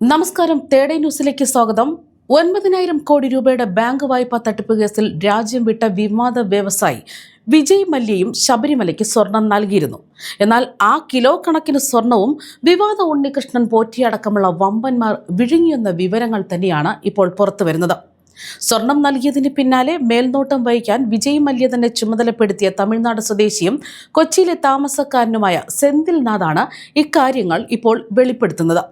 നമസ്കാരം. തേടേ ന്യൂസിലേക്ക് സ്വാഗതം. ഒൻപതിനായിരം കോടി രൂപയുടെ ബാങ്ക് വായ്പാ തട്ടിപ്പ് കേസിൽ രാജ്യം വിട്ട വിവാദ വ്യവസായി വിജയ് മല്യയും ശബരിമലയ്ക്ക് സ്വർണം നൽകിയിരുന്നു. എന്നാൽ ആ കിലോ കണക്കിന് സ്വർണവും വിവാദ ഉണ്ണികൃഷ്ണൻ പോറ്റിയടക്കമുള്ള വമ്പന്മാർ വിഴുങ്ങിയെന്ന വിവരങ്ങൾ തന്നെയാണ് ഇപ്പോൾ പുറത്തുവരുന്നത് സ്വർണം നൽകിയതിന് പിന്നാലെ മേൽനോട്ടം വഹിക്കാൻ വിജയ് മല്യ തന്നെ ചുമതലപ്പെടുത്തിയ തമിഴ്നാട് സ്വദേശിയും കൊച്ചിയിലെ താമസക്കാരനുമായ സെന്തിൽ നാഥാണ് ഇക്കാര്യങ്ങൾ ഇപ്പോൾ വെളിപ്പെടുത്തുന്നത്.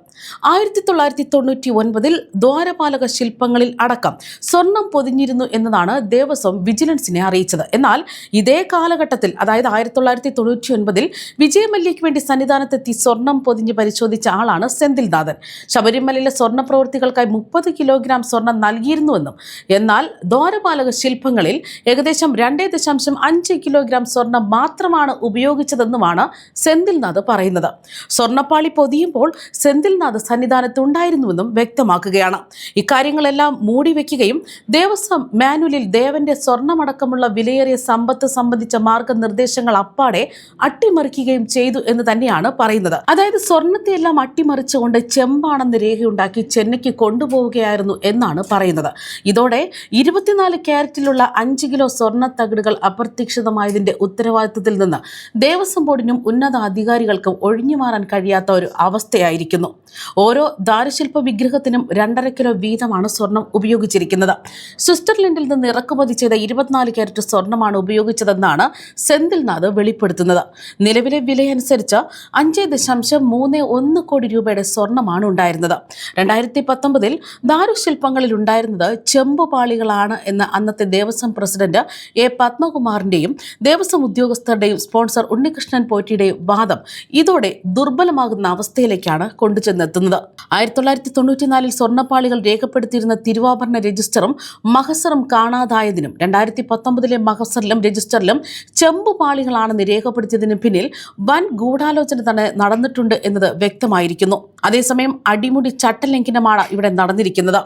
ആയിരത്തി തൊള്ളായിരത്തി തൊണ്ണൂറ്റി ഒൻപതിൽ ദ്വാരപാലക ശില്പങ്ങളിൽ അടക്കം സ്വർണം പൊതിഞ്ഞിരുന്നു എന്നതാണ് ദേവസ്വം വിജിലൻസിനെ അറിയിച്ചത്. എന്നാൽ ഇതേ കാലഘട്ടത്തിൽ അതായത് ആയിരത്തി തൊള്ളായിരത്തി തൊണ്ണൂറ്റി ഒൻപതിൽ വിജയമല്യയ്ക്ക് വേണ്ടി സന്നിധാനത്തെത്തി സ്വർണം പൊതിഞ്ഞ് പരിശോധിച്ച ആളാണ് സെന്തിൽനാഥൻ. ശബരിമലയിലെ സ്വർണ പ്രവൃത്തികൾക്കായി മുപ്പത് കിലോഗ്രാം സ്വർണം നൽകിയിരുന്നുവെന്നും എന്നാൽ ദ്വാരപാലക ശില്പങ്ങളിൽ ഏകദേശം രണ്ടേ ദശാംശം അഞ്ച് കിലോഗ്രാം സ്വർണം മാത്രമാണ് ഉപയോഗിച്ചതെന്നുമാണ് സെന്തിൽനാഥ് പറയുന്നത്. സ്വർണപ്പാളി പൊതിയുമ്പോൾ സെന്തിൽനാഥ് സന്നിധാനത്ത് ഉണ്ടായിരുന്നുവെന്നും വ്യക്തമാക്കുകയാണ്. ഇക്കാര്യങ്ങളെല്ലാം മൂടിവെക്കുകയും ദേവസ്വം മാനുവലിൽ ദേവന്റെ സ്വർണമടക്കമുള്ള വിലയേറിയ സമ്പത്ത് സംബന്ധിച്ച മാർഗനിർദ്ദേശങ്ങൾ അപ്പാടെ അട്ടിമറിക്കുകയും ചെയ്തു എന്ന് തന്നെയാണ് പറയുന്നത്. അതായത് സ്വർണത്തെയെല്ലാം അട്ടിമറിച്ചുകൊണ്ട് ചെമ്പാണെന്ന് രേഖയുണ്ടാക്കി ചെന്നൈക്ക് കൊണ്ടുപോവുകയായിരുന്നു എന്നാണ് പറയുന്നത്. ഇതോടെ ഇരുപത്തിനാല് ക്യാരറ്റിലുള്ള അഞ്ച് കിലോ സ്വർണ തകിടുകൾ അപ്രതീക്ഷിതമായതിന്റെ ഉത്തരവാദിത്തത്തിൽ നിന്ന് ദേവസ്വം ബോർഡിനും ഉന്നത അധികാരികൾക്കും ഒഴിഞ്ഞു മാറാൻ കഴിയാത്ത ഒരു അവസ്ഥയായിരിക്കുന്നു. ഓരോ ദാരുശില്പ വിഗ്രഹത്തിനും രണ്ടര കിലോ വീതമാണ് സ്വർണം ഉപയോഗിച്ചിരിക്കുന്നത്. സ്വിറ്റ്സർലൻഡിൽ നിന്ന് ഇറക്കുമതി ചെയ്ത ഇരുപത്തിനാല് ക്യാരറ്റ് സ്വർണമാണ് ഉപയോഗിച്ചതെന്നാണ് സെന്തിൽനാഥ് വെളിപ്പെടുത്തുന്നത്. നിലവിലെ വിലയനുസരിച്ച് അഞ്ച് ദശാംശം മൂന്ന് ഒന്ന് കോടി രൂപയുടെ സ്വർണമാണ് ഉണ്ടായിരുന്നത്. രണ്ടായിരത്തി പത്തൊമ്പതിൽ ദാരുശില്പങ്ങളിൽ ഉണ്ടായിരുന്നത് ചെമ്പുപാളികളാണ് എന്ന് അന്നത്തെ ദേവസ്വം പ്രസിഡന്റ് എ പത്മകുമാറിന്റെയും ദേവസ്വം ഉദ്യോഗസ്ഥരുടെയും സ്പോൺസർ ഉണ്ണികൃഷ്ണൻ പോറ്റിയുടെയും വാദം ഇതോടെ ദുർബലമാകുന്ന അവസ്ഥയിലേക്കാണ് കൊണ്ടുചെന്നെത്തുന്നത് ആയിരത്തി തൊള്ളായിരത്തി തൊണ്ണൂറ്റിനാലിൽ സ്വർണപ്പാളികൾ രേഖപ്പെടുത്തിയിരുന്ന തിരുവാഭരണ രജിസ്റ്ററും മഹസറും കാണാതായതിനും രണ്ടായിരത്തി പത്തൊമ്പതിലെ മഹസറിലും രജിസ്റ്ററിലും ചെമ്പുപാളികളാണെന്ന് രേഖപ്പെടുത്തിയതിനു പിന്നിൽ വൻ ഗൂഢാലോചന തന്നെ നടന്നിട്ടുണ്ട് എന്നത് വ്യക്തമായിരിക്കുന്നു. അതേസമയം അടിമുടി ചട്ടലംഘനമാണ് ഇവിടെ നടന്നിരിക്കുന്നത്.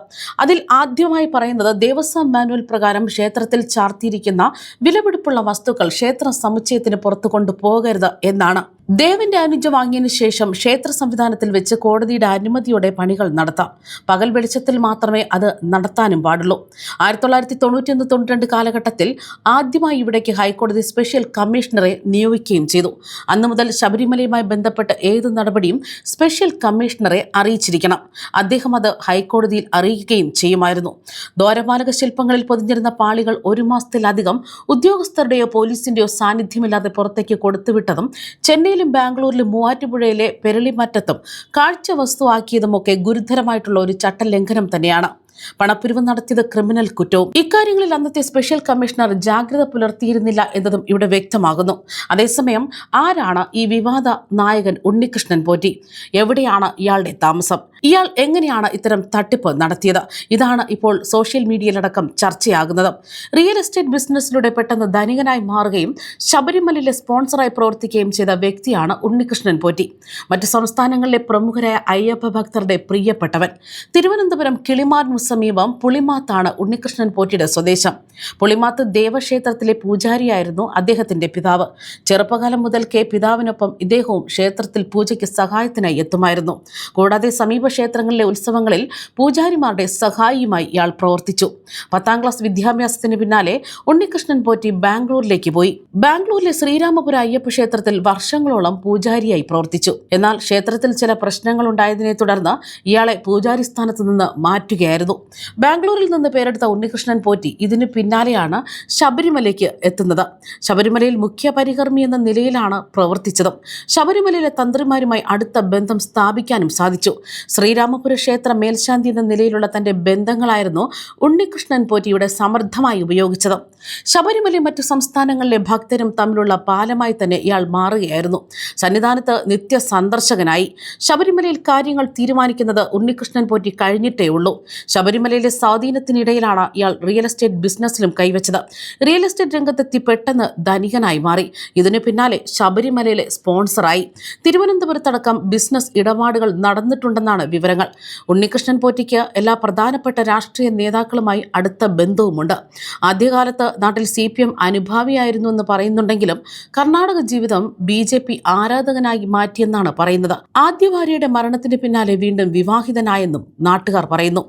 അതിൽ ആദ്യമായി പറയുന്നത് ദേവസ്വം മാനുവൽ പ്രകാരം ക്ഷേത്രത്തിൽ ചാർത്തിയിരിക്കുന്ന വിലപിടിപ്പുള്ള വസ്തുക്കൾ ക്ഷേത്ര സമുച്ചയത്തിന് പുറത്തു കൊണ്ടുപോകരുത് എന്നാണ്. ദേവന്റെ അനുജം വാങ്ങിയതിനു ശേഷം ക്ഷേത്ര സംവിധാനത്തിൽ വെച്ച് കോടതിയുടെ അനുമതിയോടെ പണികൾ നടത്താം. പകൽ വെളിച്ചത്തിൽ മാത്രമേ അത് നടത്താനും പാടുള്ളൂ. ആയിരത്തി തൊള്ളായിരത്തി തൊണ്ണൂറ്റിയൊന്ന് തൊണ്ണൂറ്റിരണ്ട് കാലഘട്ടത്തിൽ ആദ്യമായി ഇവിടേക്ക് ഹൈക്കോടതി സ്പെഷ്യൽ കമ്മീഷണറെ നിയോഗിക്കുകയും ചെയ്തു. അന്നു മുതൽ ശബരിമലയുമായി ബന്ധപ്പെട്ട ഏത് നടപടിയും സ്പെഷ്യൽ കമ്മീഷണറെ അറിയിച്ചിരിക്കണം. അദ്ദേഹം അത് ഹൈക്കോടതിയിൽ അറിയിക്കുകയും ചെയ്യുമായിരുന്നു. ദ്വാരപാലക ശില്പങ്ങളിൽ പൊതിഞ്ഞിരുന്ന പാളികൾ ഒരു മാസത്തിലധികം ഉദ്യോഗസ്ഥരുടെയോ പോലീസിന്റെയോ സാന്നിധ്യമില്ലാതെ പുറത്തേക്ക് കൊടുത്തുവിട്ടതും ചെന്നൈയിലും ബാംഗ്ലൂരിലും മൂവാറ്റുപുഴയിലെ പെരളിമറ്റത്തും കാഴ്ച വസ്തുവാക്കിയതുമൊക്കെ ഗുരുതരമായിട്ടുള്ള ഒരു ചട്ടലംഘനം തന്നെയാണ്. പണപ്പിരിവ് നടത്തിയത് ക്രിമിനൽ കുറ്റവും. ഇക്കാര്യങ്ങളിൽ അന്നത്തെ സ്പെഷ്യൽ കമ്മീഷണർ ജാഗ്രത പുലർത്തിയിരുന്നില്ല എന്നതും ഇവിടെ വ്യക്തമാകുന്നു. അതേസമയം ആരാണ് ഈ വിവാദ നായകൻ ഉണ്ണികൃഷ്ണൻ പോറ്റി? എവിടെയാണ് ഇയാളുടെ താമസം? ഇയാൾ എങ്ങനെയാണ് ഇത്തരം തട്ടിപ്പ് നടത്തിയത്? ഇതാണ് ഇപ്പോൾ സോഷ്യൽ മീഡിയയിലടക്കം ചർച്ചയാകുന്നത്. റിയൽ എസ്റ്റേറ്റ് ബിസിനസ്സിലൂടെ പെട്ടെന്ന് ധനികനായി മാറുകയും ശബരിമലയിലെ സ്പോൺസറായി പ്രവർത്തിക്കുകയും ചെയ്ത വ്യക്തിയാണ് ഉണ്ണികൃഷ്ണൻ പോറ്റി. മറ്റ് സംസ്ഥാനങ്ങളിലെ പ്രമുഖരായ അയ്യപ്പ ഭക്തരുടെ പ്രിയപ്പെട്ടവൻ. തിരുവനന്തപുരം കിളിമാറിന് സമീപം പുളിമാത്താണ് ഉണ്ണികൃഷ്ണൻ പോറ്റിയുടെ സ്വദേശം. പുളിമാത്ത് ദേവക്ഷേത്രത്തിലെ പൂജാരിയായിരുന്നു അദ്ദേഹത്തിന്റെ പിതാവ്. ചെറുപ്പകാലം മുതൽക്കേ പിതാവിനൊപ്പം ഇദ്ദേഹവും ക്ഷേത്രത്തിൽ പൂജയ്ക്ക് സഹായത്തിനായി എത്തുമായിരുന്നു. കൂടാതെ സമീപ ക്ഷേത്രങ്ങളിലെ ഉത്സവങ്ങളിൽ പൂജാരിമാരുടെ സഹായിയുമായി ഇയാൾ പ്രവർത്തിച്ചു. പത്താം ക്ലാസ് വിദ്യാഭ്യാസത്തിന് പിന്നാലെ ഉണ്ണികൃഷ്ണൻ പോറ്റി ബാംഗ്ലൂരിലേക്ക് പോയി. ബാംഗ്ലൂരിലെ ശ്രീരാമപുര അയ്യപ്പ ക്ഷേത്രത്തിൽ വർഷങ്ങളോളം പൂജാരിയായി പ്രവർത്തിച്ചു. എന്നാൽ ക്ഷേത്രത്തിൽ ചില പ്രശ്നങ്ങൾ ഉണ്ടായതിനെ തുടർന്ന് ഇയാളെ പൂജാരി സ്ഥാനത്ത് നിന്ന് മാറ്റുകയായിരുന്നു. ബാംഗ്ലൂരിൽ നിന്ന് പേരെടുത്ത ഉണ്ണികൃഷ്ണൻ പോറ്റി ഇതിന് പിന്നാലെയാണ് ശബരിമലയ്ക്ക് എത്തുന്നത്. ശബരിമലയിൽ മുഖ്യ പരികർമ്മി എന്ന നിലയിലാണ് പ്രവർത്തിച്ചത്. ശബരിമലയിലെ തന്ത്രിമാരുമായി അടുത്ത ബന്ധം സ്ഥാപിക്കാനും സാധിച്ചു. ശ്രീരാമപുര ക്ഷേത്ര മേൽശാന്തി എന്ന നിലയിലുള്ള തന്റെ ബന്ധങ്ങളായിരുന്നു ഉണ്ണികൃഷ്ണൻ പോറ്റിയുടെ സമർത്ഥമായി ഉപയോഗിച്ചത്. ശബരിമലയും മറ്റു സംസ്ഥാനങ്ങളിലെ ഭക്തരും തമ്മിലുള്ള പാലമായി തന്നെ ഇയാൾ മാറുകയായിരുന്നു. സന്നിധാനത്ത് നിത്യ സന്ദർശകനായി ശബരിമലയിൽ കാര്യങ്ങൾ തീരുമാനിക്കുന്നത് ഉണ്ണികൃഷ്ണൻ പോറ്റി കഴിഞ്ഞിട്ടേ ഉള്ളൂ. ശബരിമലയിലെ സ്വാധീനത്തിനിടയിലാണ് ഇയാൾ റിയൽ എസ്റ്റേറ്റ് ബിസിനസ്സിലും കൈവച്ചത്. റിയൽ എസ്റ്റേറ്റ് രംഗത്തെത്തി പെട്ടെന്ന് ധനികനായി മാറി. ഇതിനു പിന്നാലെ ശബരിമലയിലെ സ്പോൺസറായി. തിരുവനന്തപുരത്തടക്കം ബിസിനസ് ഇടപാടുകൾ നടന്നിട്ടുണ്ടെന്നാണ് വിവരങ്ങൾ. ഉണ്ണികൃഷ്ണൻ പോറ്റിക്ക് എല്ലാ പ്രധാനപ്പെട്ട രാഷ്ട്രീയ നേതാക്കളുമായി അടുത്ത ബന്ധവുമുണ്ട്. ആദ്യകാലത്ത് നാട്ടിൽ സി പി എം അനുഭാവിയായിരുന്നു എന്ന് പറയുന്നുണ്ടെങ്കിലും കർണാടക ജീവിതം ബി ജെ പി ആരാധകനായി മാറ്റിയെന്നാണ് പറയുന്നത്. ആദ്യ ഭാര്യയുടെ മരണത്തിന് പിന്നാലെ വീണ്ടും വിവാഹിതനായെന്നും നാട്ടുകാർ പറയുന്നു.